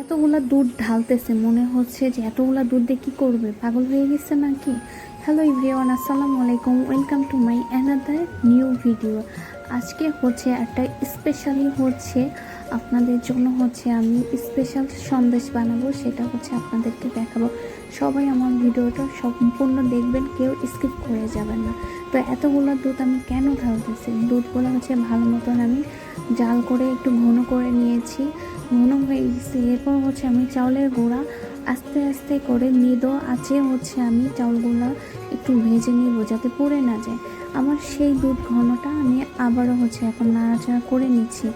এতগুলা দুধ ঢালতেছে, মনে হচ্ছে যে এতগুলা দুধ দিয়ে কী করবে? পাগল হয়ে গেছে নাকি? হ্যালো ইভরিওয়ান আসসালামু আলাইকুম welcome to my another new video আজকে হচ্ছে একটা স্পেশালি হচ্ছে, আপনাদের জন্য হচ্ছে আমি স্পেশাল সন্দেশ বানাবো, সেটা হচ্ছে আপনাদেরকে দেখাবো। সবাই আমার ভিডিওটা সম্পূর্ণ দেখবেন, কেউ স্কিপ করে যাবেন না। তো এতগুলো দুধ আমি কেন ঢালতেছি? দুধগুলো হচ্ছে ভালো মতন আমি জাল করে একটু ঘন করে নিয়েছি। ঘন হয়ে এরপর হচ্ছে আমি চাউলের গুঁড়া আস্তে আস্তে করে মৃদ আছে হচ্ছে আমি চাউলগুলো একটু ভেজে নিব যাতে পড়ে না যায়। আমার সেই দুধ ঘনটা আমি আবারও হচ্ছে এখন নাড়াচাড়া করে নিচ্ছি।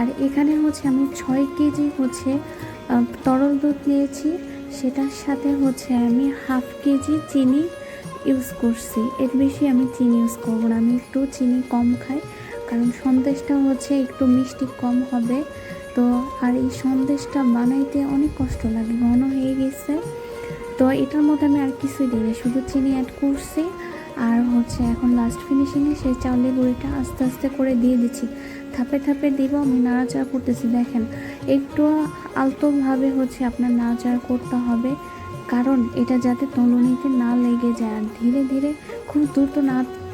আর এখানে হচ্ছে আমি ছয় কেজি হচ্ছে তরল দুধ নিয়েছি। সেটার সাথে হচ্ছে আমি হাফ কেজি চিনি ইউজ করছি। এর বেশি আমি চিনি ইউজ করব না। আমি একটু চিনি কম খাই, কারণ সন্দেশটা হচ্ছে একটু মিষ্টি কম হবে। তো আর এই সন্দেশটা বানাইতে অনেক কষ্ট লাগে ঘন হয়ে গেছে। তো এটার মধ্যে আমি আর কিছুই দিই শুধু চিনি অ্যাড করছি আর হচ্ছে এখন লাস্ট ফিনিশিংয়ে সেই চাউলের গুঁড়িটা আস্তে আস্তে করে দিয়ে দিচ্ছি। থাপে থাপে দিব, আমি নাড়াচাড়া করতেছি, দেখেন। একটু আলতোভাবে হচ্ছে আপনার নাড়াচাড়া করতে হবে, কারণ এটা যাতে তলুনিতে না লেগে যায়। আর ধীরে ধীরে খুব দ্রুত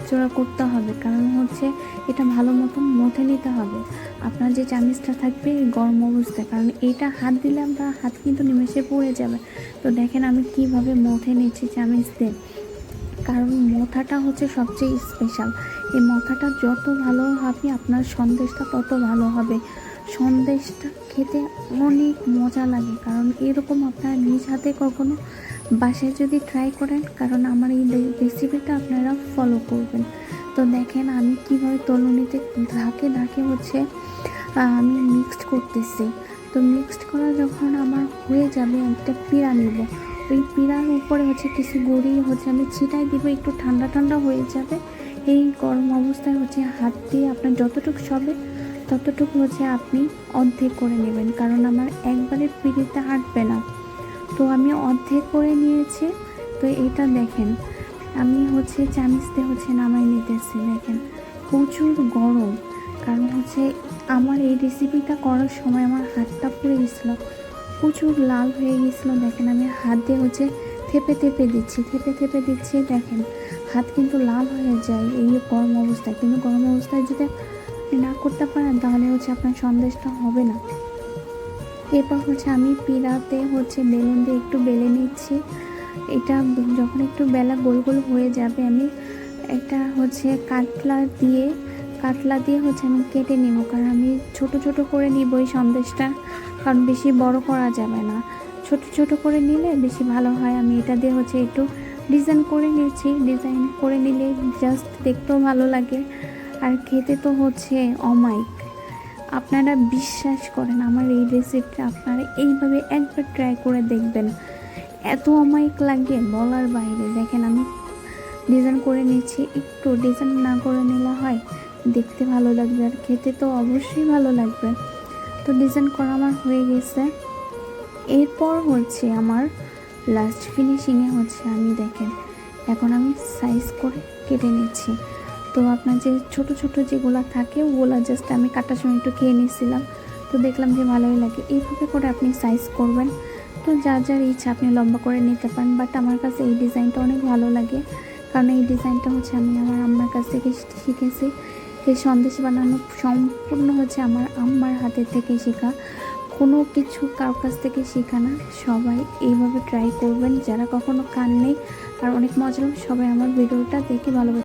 নাড়াচড়া করতে হবে। কারণ হচ্ছে এটা ভালো মতন মথে নিতে হবে। আপনার যে চামিচটা থাকবে গরম অবস্থায়। কারণ এটা হাত দিলে আমরা হাত কিন্তু নিমেষে পড়ে যাবে। তো দেখেন আমি কীভাবে মথে নিচ্ছি চামিচ দিয়ে। কারণ মথাটা হচ্ছে সবচেয়ে স্পেশাল এই মথাটা যত ভালো হবে, আপনার সন্দেশটা তত ভালো হবে। সন্দেশটা খেতে অনেক মজা লাগে। কারণ এরকম আপনারা নিজ হাতে কখনো বাসায় যদি ট্রাই করেন, কারণ আমার এই রেসিপিটা আপনারা ফলো করবেন। তো দেখেন আমি কীভাবে তলুনিতে ঢাকে ঢাকে হচ্ছে আমি মিক্সড করতেছি। তো মিক্সড করা যখন আমার হয়ে যাবে, একটা পিড়া নিব। ওই পিড়ার উপরে হচ্ছে কিছু গুঁড়ি হচ্ছে আমি ছিটাই দিব, একটু ঠান্ডা ঠান্ডা হয়ে যাবে। এই গরম অবস্থায় হচ্ছে হাত দিয়ে আপনার যতটুকু সবে, ততটুকু হচ্ছে আপনি অর্ধেক করে নেবেন। কারণ আমার একবারে পিড়িতে হাঁটবে না। তো আমি অর্ধেক করে নিয়েছি। তো এটা দেখেন, আমি হচ্ছে চামিচতে হচ্ছে নামাই নিতেছি, দেখেন। প্রচুর গরম, কারণ হচ্ছে আমার এই রেসিপিটা করার সময় আমার হাতটা পুড়ে গেছিল। প্রচুর লাল হয়ে গেছিল, দেখেন। আমি হাত দিয়ে হচ্ছে থেপে থেপে দিচ্ছি, থেপে থেপে দিচ্ছি, দেখেন। হাত কিন্তু লাল হয়ে যায় এই গরম অবস্থায়। কিন্তু গরম অবস্থায় যদি না করতে পারেন, তাহলে হচ্ছে আপনার সন্দেশটা হবে না। এরপর হচ্ছে আমি পিড়াতে হচ্ছে বেলুন দিয়ে একটু বেলে নিচ্ছি। এটা যখন একটু বেলা গোল গোল হয়ে যাবে, আমি একটা হচ্ছে কাটলা দিয়ে কাটলা দিয়ে হচ্ছে আমি কেটে নেব। কারণ আমি ছোট ছোট করে নিব এই সন্দেশটা, কারণ বেশি বড় করা যাবে না। ছোট ছোট করে নিলে বেশি ভালো হয়। আমি এটা দিয়ে হচ্ছে একটু ডিজাইন করে নিচ্ছি। ডিজাইন করে নিলে জাস্ট দেখতেও ভালো লাগে। আর খেতে তো হচ্ছে অমাইক আপনারা বিশ্বাস করেন, আমার এই রেসিপিটা আপনারা এইভাবে একবার ট্রাই করে দেখবেন। এত অমায়িক লাগে বলার বাইরে। দেখেন, আমি ডিজাইন করে নিচ্ছি, একটু ডিজাইন না করে নিলে হয়, দেখতে ভালো লাগবে আর খেতে তো অবশ্যই ভালো লাগবে। তো ডিজাইন করা আমার হয়ে গেছে। এরপর হচ্ছে আমার লাস্ট ফিনিশিংয়ে হচ্ছে আমি দেখেন, এখন আমি সাইজ করে কেটে নিচ্ছি। তো আপনার যে ছোট ছোট যেগুলো থাকে, ওগুলো জাস্ট আমি কাটার সময় একটু খেয়ে নিয়েছিলাম। তো দেখলাম যে ভালোই লাগে। এইভাবে করে আপনি সাইজ করবেন। তো যা যার ইচ্ছা আপনি লম্বা করে নিতে পারেন। বাট আমার কাছে এই ডিজাইনটা অনেক ভালো লাগে। কারণ এই ডিজাইনটা হচ্ছে আমি আমার আম্মার কাছ থেকে শিখেছি। এই সন্দেশ বানানো সম্পূর্ণ হচ্ছে আমার আম্মার হাতের থেকে শেখা। কোনো কিছু কারোর কাছ থেকে শেখা না। সবাই এইভাবে ট্রাই করবেন। যারা কখনো কান নেই আর অনেক মজা, সবাই আমার ভিডিওটা দেখে ভালোবাসে।